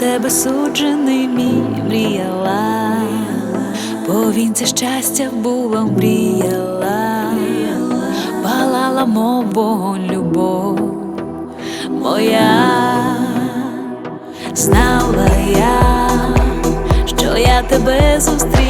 Тебе суджений мій мріяла, повінця щастя була мріяла палала, мов любов моя, знала я, що я тебе зустріла.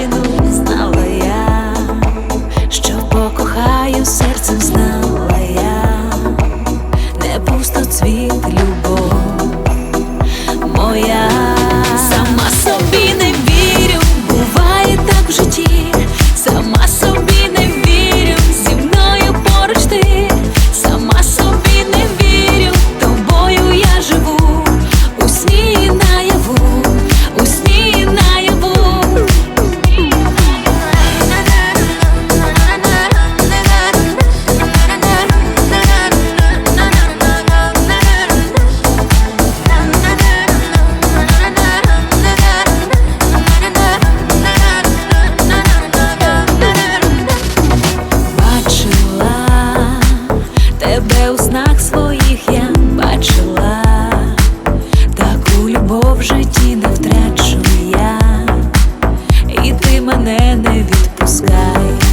мене не відпускай.